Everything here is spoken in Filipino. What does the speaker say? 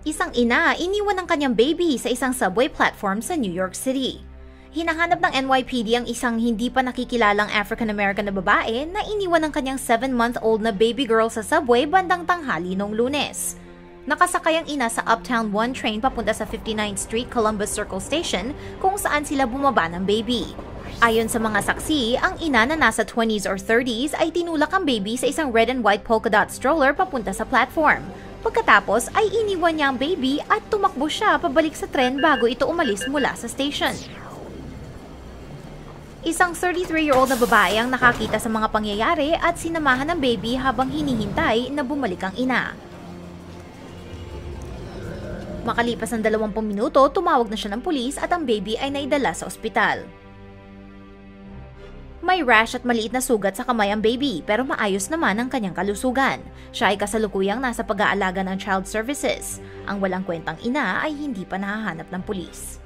Isang ina iniwan ng kanyang baby sa isang subway platform sa New York City. Hinahanap ng NYPD ang isang hindi pa nakikilalang African-American na babae na iniwan ng kanyang 7-month-old na baby girl sa subway bandang tanghali noong lunes. Nakasakay ang ina sa Uptown 1 train papunta sa 59th Street Columbus Circle Station kung saan sila bumaba ng baby. Ayon sa mga saksi, ang ina na nasa 20s or 30s ay tinulak ang baby sa isang red and white polka dot stroller papunta sa platform. Pagkatapos ay iniwan niya ang baby at tumakbo siya pabalik sa tren bago ito umalis mula sa station. Isang 33-year-old na babae ang nakakita sa mga pangyayari at sinamahan ng baby habang hinihintay na bumalik ang ina. Makalipas ng 20 minuto, tumawag na siya ng pulis at ang baby ay naidala sa ospital. May rash at maliit na sugat sa kamay ang baby pero maayos naman ang kanyang kalusugan. Siya ay kasalukuyang nasa pag-aalaga ng Child Services. Ang walang kwentang ina ay hindi pa nahahanap ng pulis.